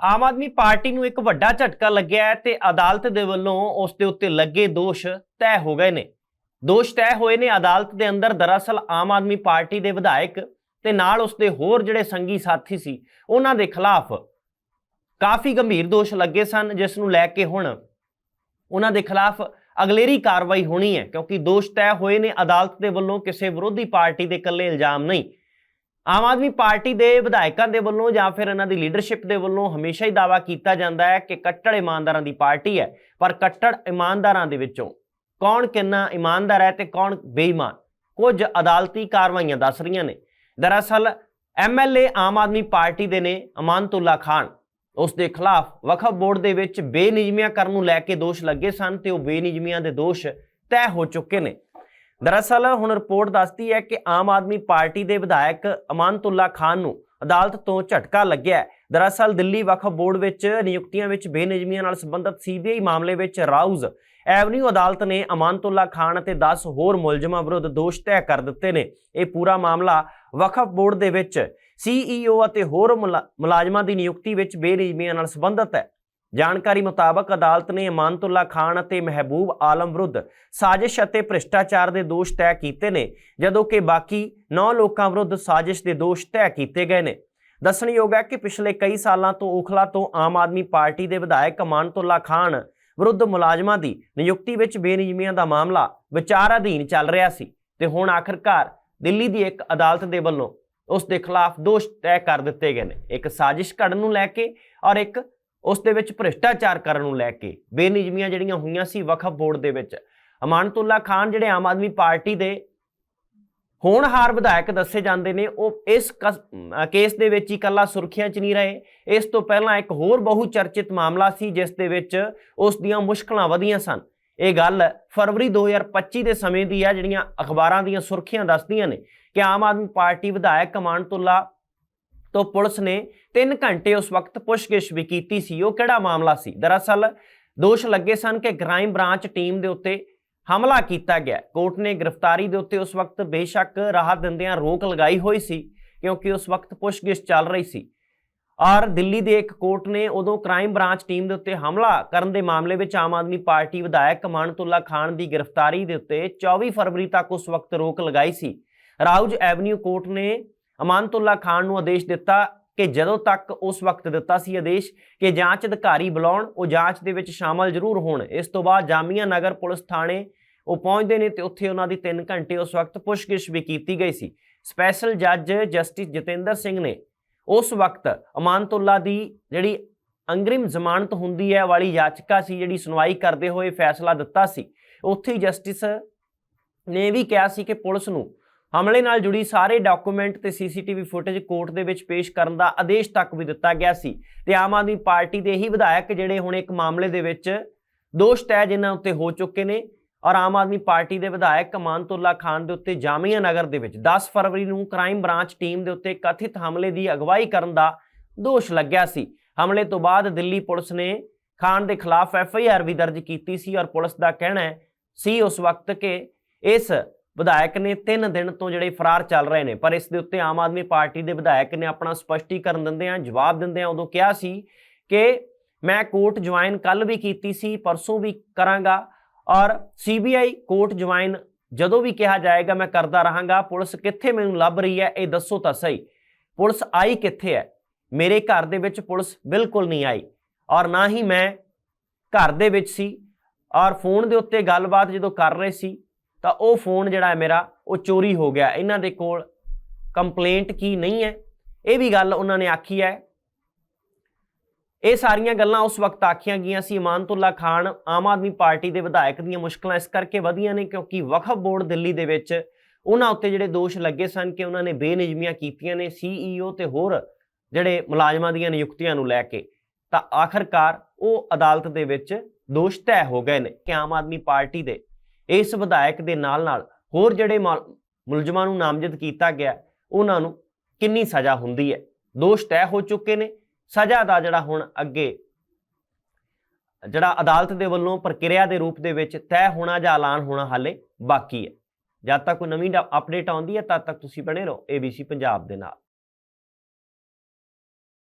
Aam Aadmi party ਨੂੰ ਇੱਕ ਵੱਡਾ ਝਟਕਾ ਲੱਗਿਆ ਹੈ ਤੇ ਅਦਾਲਤ ਦੇ ਵੱਲੋਂ ਉਸ ਦੇ ਉੱਤੇ ਲੱਗੇ ਦੋਸ਼ ਤੈਅ ਹੋ ਗਏ ਨੇ। ਦੋਸ਼ ਤੈਅ ਹੋਏ ਨੇ ਅਦਾਲਤ ਦੇ ਅੰਦਰ ਦਰਅਸਲ ਆਮ ਆਦਮੀ ਪਾਰਟੀ ਦੇ ਵਿਧਾਇਕ ਤੇ ਨਾਲ ਉਸ ਦੇ ਹੋਰ ਜਿਹੜੇ ਸੰਗੀ ਸਾਥੀ ਸੀ, ਉਹਨਾਂ ਦੇ ਖਿਲਾਫ ਕਾਫੀ ਗੰਭੀਰ ਦੋਸ਼ ਲੱਗੇ ਸਨ, ਜਿਸ ਨੂੰ ਲੈ ਕੇ ਹੁਣ ਉਹਨਾਂ ਦੇ ਖਿਲਾਫ ਅਗਲੇਰੀ ਕਾਰਵਾਈ ਹੋਣੀ ਹੈ, ਕਿਉਂਕਿ ਦੋਸ਼ ਤੈਅ ਹੋਏ ਨੇ, ਅਦਾਲਤ ਦੇ ਵੱਲੋਂ ਕਿਸੇ ਵਿਰੋਧੀ ਪਾਰਟੀ ਦੇ ਇਕੱਲੇ ਇਲਜ਼ਾਮ ਨਹੀਂ। ਆਮ ਆਦਮੀ ਪਾਰਟੀ ਦੇ ਵਿਧਾਇਕਾਂ ਦੇ ਵੱਲੋਂ ਜਾਂ ਫਿਰ ਇਹਨਾਂ ਦੀ ਲੀਡਰਸ਼ਿਪ ਦੇ ਵੱਲੋਂ ਹਮੇਸ਼ਾ ਹੀ ਦਾਵਾ ਕੀਤਾ ਜਾਂਦਾ ਹੈ ਕਿ ਕੱਟੜ ਇਮਾਨਦਾਰਾਂ ਦੀ ਪਾਰਟੀ ਹੈ, ਪਰ ਕੱਟੜ ਇਮਾਨਦਾਰਾਂ ਦੇ ਵਿੱਚੋਂ ਕੌਣ ਕਿੰਨਾ ਇਮਾਨਦਾਰ ਹੈ ਤੇ ਕੌਣ ਬੇਈਮਾਨ? ਕੁਝ ਅਦਾਲਤੀ ਕਾਰਵਾਈਆਂ ਦੱਸ ਰਹੀਆਂ ਨੇ। ਦਰਅਸਲ ਐਮਐਲਏ ਆਮ ਆਦਮੀ ਪਾਰਟੀ ਦੇ ਨੇ ਅਮਾਨਤੁੱਲਾ ਖਾਨ। ਉਸ ਦੇ ਖਿਲਾਫ ਵਕਫ ਬੋਰਡ ਦੇ ਵਿੱਚ ਬੇਨਿਯਮੀਆਂ ਕਰਨ ਨੂੰ ਲੈ ਕੇ ਦੋਸ਼ ਲੱਗੇ ਸਨ ਤੇ ਉਹ ਬੇਨਿਯਮੀਆਂ ਦੇ ਦੋਸ਼ ਤੈਅ ਹੋ ਚੁੱਕੇ ਨੇ। ਦਰਅਸਲ ਹੁਣ ਰਿਪੋਰਟ ਦੱਸਦੀ ਹੈ ਕਿ ਆਮ ਆਦਮੀ ਪਾਰਟੀ ਦੇ ਵਿਧਾਇਕ ਅਮਾਨਤੁੱਲਾ ਖਾਨ ਨੂੰ ਅਦਾਲਤ ਤੋਂ ਝਟਕਾ ਲੱਗਿਆ ਦਰਅਸਲ ਦਿੱਲੀ ਵਕਫ ਬੋਰਡ ਵਿੱਚ ਨਿਯੁਕਤੀਆਂ ਵਿੱਚ ਬੇਨਿਯਮੀਆਂ ਨਾਲ ਸੰਬੰਧਿਤ ਸੀਬੀਆਈ ਮਾਮਲੇ ਵਿੱਚ ਰਾਊਜ਼ ਐਵਨਿਊ ਅਦਾਲਤ ਨੇ ਅਮਾਨਤੁੱਲਾ ਖਾਨ ਅਤੇ 10 ਹੋਰ ਮੁਲਜ਼ਮਾਂ ਵਿਰੁੱਧ ਦੋਸ਼ ਤੈਅ ਕਰ ਦਿੱਤੇ ਨੇ। ਇਹ ਪੂਰਾ ਮਾਮਲਾ ਵਕਫ ਬੋਰਡ ਦੇ ਵਿੱਚ ਸੀਈਓ ਅਤੇ ਹੋਰ ਮੁਲਾ- ਮੁਲਾਜ਼ਮਾਂ ਦੀ ਨਿਯੁਕਤੀ ਵਿੱਚ ਬੇਨਿਯਮੀਆਂ ਨਾਲ ਸੰਬੰਧਿਤ ਹੈ। ਜਾਣਕਾਰੀ ਮੁਤਾਬਕ ਅਦਾਲਤ ਨੇ ਅਮਾਨਤੁੱਲਾ ਖਾਨ ਅਤੇ ਮਹਿਬੂਬ ਆਲਮ ਵਿਰੁੱਧ ਸਾਜ਼ਿਸ਼ ਅਤੇ ਭ੍ਰਿਸ਼ਟਾਚਾਰ ਦੇ ਦੋਸ਼ ਤੈਅ ਕੀਤੇ ਨੇ, ਜਦੋਂ ਕਿ ਬਾਕੀ 9 ਲੋਕਾਂ ਵਿਰੁੱਧ ਸਾਜ਼ਿਸ਼ ਦੇ ਦੋਸ਼ ਤੈਅ ਕੀਤੇ ਗਏ ਨੇ। ਦੱਸਣਯੋਗ ਹੈ ਕਿ ਪਿਛਲੇ ਕਈ ਸਾਲਾਂ ਤੋਂ ਉਖਲਾ ਤੋਂ ਆਮ ਆਦਮੀ ਪਾਰਟੀ ਦੇ ਵਿਧਾਇਕ ਅਮਾਨਤੁੱਲਾ ਖਾਨ ਵਿਰੁੱਧ ਮੁਲਾਜ਼ਮਾਂ ਦੀ ਨਿਯੁਕਤੀ ਵਿੱਚ ਬੇਨਿਯਮੀਆਂ ਦਾ ਮਾਮਲਾ ਵਿਚਾਰ ਅਧੀਨ ਚੱਲ ਰਿਹਾ ਸੀ ਤੇ ਹੁਣ ਆਖਰਕਾਰ ਦਿੱਲੀ ਦੀ ਇੱਕ ਅਦਾਲਤ ਦੇ ਵੱਲੋਂ ਉਸ ਦੇ ਖਿਲਾਫ ਦੋਸ਼ ਤੈਅ ਕਰ ਦਿੱਤੇ ਗਏ ਨੇ। ਇੱਕ ਸਾਜ਼ਿਸ਼ ਘੜਨ ਨੂੰ ਲੈ ਕੇ ਔਰ ਇੱਕ ਉਸ ਦੇ ਵਿੱਚ ਭ੍ਰਿਸ਼ਟਾਚਾਰ ਕਰਨ ਨੂੰ ਲੈ ਕੇ ਬੇਨਿਯਮੀਆਂ ਜਿਹੜੀਆਂ ਹੋਈਆਂ ਸੀ ਵਕਫ ਬੋਰਡ ਦੇ ਵਿੱਚ। ਅਮਾਨਤੁੱਲਾ ਖਾਨ ਜਿਹੜੇ ਆਮ ਆਦਮੀ ਪਾਰਟੀ ਦੇ ਹੋਣਹਾਰ ਵਿਧਾਇਕ ਦੱਸੇ ਜਾਂਦੇ ਨੇ, ਉਹ ਇਸ ਕਸ- ਕੇਸ ਦੇ ਵਿੱਚ ਹੀ ਇਕੱਲਾ ਸੁਰਖੀਆਂ 'ਚ ਨਹੀਂ ਰਹੇ। ਇਸ ਤੋਂ ਪਹਿਲਾਂ ਇੱਕ ਹੋਰ ਬਹੁ ਚਰਚਿਤ ਮਾਮਲਾ ਸੀ, ਜਿਸ ਦੇ ਵਿੱਚ ਉਸ ਦੀਆਂ ਮੁਸ਼ਕਲਾਂ ਵਧੀਆਂ ਸਨ। ਇਹ ਗੱਲ ਫਰਵਰੀ 2025 ਦੇ ਸਮੇਂ ਦੀ ਆ ਜਿਹੜੀਆਂ ਅਖਬਾਰਾਂ ਦੀਆਂ ਸੁਰਖੀਆਂ ਦੱਸਦੀਆਂ ਨੇ ਕਿ ਆਮ ਆਦਮੀ ਪਾਰਟੀ ਵਿਧਾਇਕ ਅਮਾਨਤੁੱਲਾ ਤੋਂ ਪੁਲਿਸ ਨੇ 3 ਘੰਟੇ ਉਸ ਵਕਤ ਪੁੱਛਗਿੱਛ ਵੀ ਕੀਤੀ ਸੀ। ਉਹ ਕਿਹੜਾ ਮਾਮਲਾ ਸੀ? ਦਰਅਸਲ ਦੋਸ਼ ਲੱਗੇ ਸਨ ਕਿ ਕ੍ਰਾਈਮ ਬ੍ਰਾਂਚ ਟੀਮ ਦੇ ਉੱਤੇ ਹਮਲਾ ਕੀਤਾ ਗਿਆ। ਕੋਰਟ ਨੇ ਗ੍ਰਿਫਤਾਰੀ ਦੇ ਉੱਤੇ ਉਸ ਵਕਤ ਬੇਸ਼ੱਕ ਰਾਹਤ ਦਿੰਦਿਆਂ ਰੋਕ ਲਗਾਈ ਹੋਈ ਸੀ, ਕਿਉਂਕਿ ਉਸ ਵਕਤ ਪੁੱਛਗਿੱਛ ਚੱਲ ਰਹੀ ਸੀ। ਔਰ ਦਿੱਲੀ ਦੇ ਇੱਕ ਕੋਰਟ ਨੇ ਉਦੋਂ ਕ੍ਰਾਈਮ ਬ੍ਰਾਂਚ ਟੀਮ ਦੇ ਉੱਤੇ ਹਮਲਾ ਕਰਨ ਦੇ ਮਾਮਲੇ ਵਿੱਚ ਆਮ ਆਦਮੀ ਪਾਰਟੀ ਵਿਧਾਇਕ ਮਾਨਤੁੱਲਾ ਖਾਨ ਦੀ ਗ੍ਰਿਫਤਾਰੀ ਦੇ ਉੱਤੇ 24 ਫਰਵਰੀ ਤੱਕ ਉਸ ਵਕਤ ਰੋਕ ਲਗਾਈ ਸੀ। ਰਾਉਜ ਐਵਨਿਊ ਕੋਰਟ ਨੇ ਅਮਾਨਤੁੱਲਾ ਖਾਨ ਨੂੰ ਆਦੇਸ਼ ਦਿੱਤਾ ਕਿ ਜਦੋਂ ਤੱਕ ਉਸ ਵਕਤ ਦਿੱਤਾ ਸੀ ਆਦੇਸ਼ ਕਿ ਜਾਂਚ ਅਧਿਕਾਰੀ ਬੁਲਾਉਣ, ਉਹ ਜਾਂਚ ਦੇ ਵਿੱਚ ਸ਼ਾਮਲ ਜ਼ਰੂਰ ਹੋਣ। ਇਸ ਤੋਂ ਬਾਅਦ ਜਾਮੀਆ ਨਗਰ ਪੁਲਿਸ ਥਾਣੇ ਉਹ ਪਹੁੰਚਦੇ ਨੇ ਤੇ ਉੱਥੇ ਉਹਨਾਂ ਦੀ 3 ਘੰਟੇ ਉਸ ਵਕਤ ਪੁੱਛਗਿੱਛ ਵੀ ਕੀਤੀ ਗਈ ਸੀ। ਸਪੈਸ਼ਲ ਜੱਜ ਜਸਟਿਸ ਜਤਿੰਦਰ ਸਿੰਘ ਨੇ ਉਸ ਵਕਤ ਅਮਾਨਤੁੱਲਾ ਦੀ ਜਿਹੜੀ ਅੰਗਰਿਮ ਜ਼ਮਾਨਤ ਹੁੰਦੀ ਹੈ ਵਾਲੀ ਯਾਚਕਾ ਸੀ ਜਿਹੜੀ ਸੁਣਵਾਈ ਕਰਦੇ ਹੋਏ ਫੈਸਲਾ ਦਿੱਤਾ ਸੀ। ਉੱਥੇ ਜਸਟਿਸ ਨੇ ਵੀ ਕਿਹਾ ਸੀ ਕਿ ਪੁਲਿਸ ਨੂੰ ਹਮਲੇ ਨਾਲ ਜੁੜੀ ਸਾਰੇ ਡਾਕੂਮੈਂਟ ਤੇ ਸੀਸੀਟੀਵੀ ਫੁਟੇਜ ਕੋਰਟ ਦੇ ਵਿੱਚ ਪੇਸ਼ ਕਰਨ ਦਾ ਆਦੇਸ਼ ਤੱਕ ਵੀ ਦਿੱਤਾ ਗਿਆ ਸੀ ਤੇ ਆਮ ਆਦਮੀ ਪਾਰਟੀ ਦੇ ਹੀ ਵਿਧਾਇਕ ਜਿਹੜੇ ਹੁਣ ਇੱਕ ਮਾਮਲੇ ਦੇ ਵਿੱਚ ਦੋਸ਼ ਤੈਅ ਜਿਨ੍ਹਾਂ ਉੱਤੇ ਹੋ ਚੁੱਕੇ ਨੇ ਔਰ ਆਮ ਆਦਮੀ ਪਾਰਟੀ ਦੇ ਵਿਧਾਇਕ ਕਮਾਨਤੁੱਲਾ ਖਾਨ ਦੇ ਉੱਤੇ ਜਾਮੀਆ ਨਗਰ ਦੇ ਵਿੱਚ 10 ਫਰਵਰੀ ਨੂੰ ਕ੍ਰਾਈਮ ਬ੍ਰਾਂਚ ਟੀਮ ਦੇ ਉੱਤੇ ਕਥਿਤ ਹਮਲੇ ਦੀ ਅਗਵਾਈ ਕਰਨ ਦਾ ਦੋਸ਼ ਲੱਗਿਆ ਸੀ। ਹਮਲੇ ਤੋਂ ਬਾਅਦ ਦਿੱਲੀ ਪੁਲਿਸ ਨੇ ਖਾਨ ਦੇ ਖਿਲਾਫ ਐਫ ਆਈ ਆਰ ਵੀ ਦਰਜ ਕੀਤੀ ਸੀ ਔਰ ਪੁਲਿਸ ਦਾ ਕਹਿਣਾ ਸੀ ਉਸ ਵਕਤ ਕਿ ਇਸ ਵਿਧਾਇਕ ਨੇ 3 ਦਿਨ ਤੋਂ ਜਿਹੜੇ ਫਰਾਰ ਚੱਲ ਰਹੇ ਨੇ, ਪਰ ਇਸ ਦੇ ਉੱਤੇ ਆਮ ਆਦਮੀ ਪਾਰਟੀ ਦੇ ਵਿਧਾਇਕ ਨੇ ਆਪਣਾ ਸਪਸ਼ਟੀਕਰਨ ਦਿੰਦਿਆਂ ਜਵਾਬ ਦਿੰਦਿਆਂ ਉਦੋਂ ਕਿਹਾ ਸੀ ਕਿ ਮੈਂ ਕੋਰਟ ਜੁਆਇਨ ਕੱਲ ਵੀ ਕੀਤੀ ਸੀ, ਪਰਸੋਂ ਵੀ ਕਰਾਂਗਾ ਔਰ ਸੀਬੀਆਈ ਕੋਰਟ ਜੁਆਇਨ ਜਦੋਂ ਵੀ ਕਿਹਾ ਜਾਏਗਾ ਮੈਂ ਕਰਦਾ ਰਹਾਂਗਾ। ਪੁਲਿਸ ਕਿੱਥੇ ਮੈਨੂੰ ਲੱਭ ਰਹੀ ਹੈ, ਇਹ ਦੱਸੋ ਤਾਂ ਸਹੀ। ਪੁਲਿਸ ਆਈ ਕਿੱਥੇ ਹੈ? ਮੇਰੇ ਘਰ ਦੇ ਵਿੱਚ ਪੁਲਿਸ ਬਿਲਕੁਲ ਨਹੀਂ ਆਈ ਔਰ ਨਾ ਹੀ ਮੈਂ ਘਰ ਦੇ ਵਿੱਚ ਸੀ ਔਰ ਫੋਨ ਦੇ ਉੱਤੇ ਗੱਲਬਾਤ ਜਦੋਂ ਕਰ ਰਹੇ ਸੀ ਤਾਂ ਉਹ ਫੋਨ ਜਿਹੜਾ ਹੈ ਮੇਰਾ, ਉਹ ਚੋਰੀ ਹੋ ਗਿਆ। ਇਹਨਾਂ ਦੇ ਕੋਲ ਕੰਪਲੇਂਟ ਕੀ ਨਹੀਂ ਹੈ। ਇਹ ਵੀ ਗੱਲ ਉਹਨਾਂ ਨੇ ਆਖੀ ਹੈ। ਇਹ ਸਾਰੀਆਂ ਗੱਲਾਂ ਉਸ ਵਕਤ ਆਖੀਆਂ ਗਈਆਂ ਸੀ। ਇਮਾਨਤੁੱਲਾ ਖਾਨ ਆਮ ਆਦਮੀ ਪਾਰਟੀ ਦੇ ਵਿਧਾਇਕ ਦੀਆਂ ਮੁਸ਼ਕਲਾਂ ਇਸ ਕਰਕੇ ਵਧੀਆਂ ਨੇ ਕਿਉਂਕਿ ਵਕਫ ਬੋਰਡ ਦਿੱਲੀ ਦੇ ਵਿੱਚ ਉਹਨਾਂ ਉੱਤੇ ਜਿਹੜੇ ਦੋਸ਼ ਲੱਗੇ ਸਨ ਕਿ ਉਹਨਾਂ ਨੇ ਬੇਨਿਯਮੀਆਂ ਕੀਤੀਆਂ ਨੇ ਸੀਈਓ ਤੇ ਹੋਰ ਜਿਹੜੇ ਮੁਲਾਜ਼ਮਾਂ ਦੀਆਂ ਨਿਯੁਕਤੀਆਂ ਨੂੰ ਲੈ ਕੇ। ਤਾਂ ਆਖਰਕਾਰ ਉਹ ਅਦਾਲਤ ਦੇ ਵਿੱਚ ਦੋਸ਼ ਤੈਅ ਹੋ ਗਏ ਨੇ ਕਿ ਆਮ ਆਦਮੀ ਪਾਰਟੀ ਦੇ ਇਸ ਵਿਧਾਇਕ ਦੇ ਨਾਲ-ਨਾਲ ਹੋਰ ਜਿਹੜੇ ਮੁਲ- ਮੁਲਜ਼ਮਾਂ ਨੂੰ ਨਾਮਜ਼ਦ ਕੀਤਾ ਗਿਆ, ਉਹਨਾਂ ਨੂੰ ਕਿੰਨੀ ਸਜ਼ਾ ਹੁੰਦੀ ਹੈ? ਦੋਸ਼ ਤੈਅ ਹੋ ਚੁੱਕੇ ਨੇ। ਸਜ਼ਾ ਦਾ ਜਿਹੜਾ ਹੁਣ ਅੱਗੇ ਜਿਹੜਾ ਅਦਾਲਤ ਦੇ ਵੱਲੋਂ ਪ੍ਰਕਿਰਿਆ ਦੇ ਰੂਪ ਦੇ ਵਿੱਚ ਤੈਅ ਹੋਣਾ ਜਾਂ ਐਲਾਨ ਹੋਣਾ ਹਾਲੇ ਬਾਕੀ ਹੈ। ਜਦ ਤੱਕ ਕੋਈ ਨਵੀਂ ਅਪਡੇਟ ਆਉਂਦੀ ਹੈ, ਤਦ ਤੱਕ ਤੁਸੀਂ ਬਣੇ ਰਹੋ। ABC ਪੰਜਾਬ ਦੇ ਨਾਲ।